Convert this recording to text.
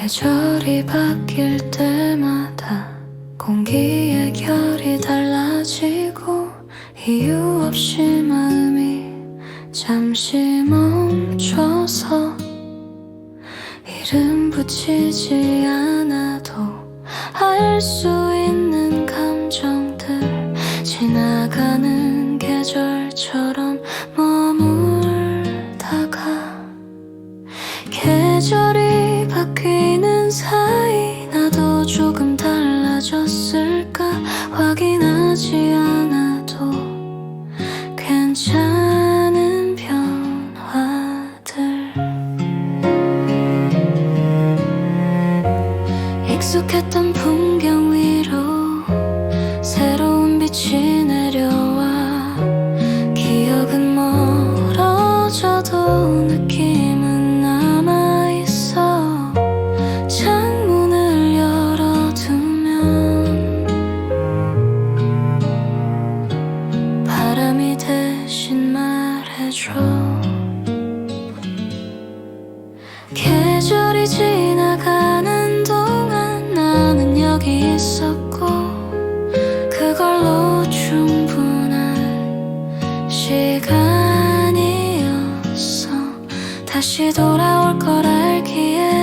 계절이 바뀔 때마다 공기의 결이 달라지고 이유 없이 마음이 잠시 멈춰서 이름 붙이지 않아도 알 수 있는 감정들 지나가는 계절처럼 머물다가 계절이 조금 달라졌을까? 확인하지 않아도 괜찮은 변화들. 익숙했던 풍경 계절이 지나가는 동안 나는 여기 있었고 그걸로 충분한 시간이었어. 다시 돌아올 걸 알기에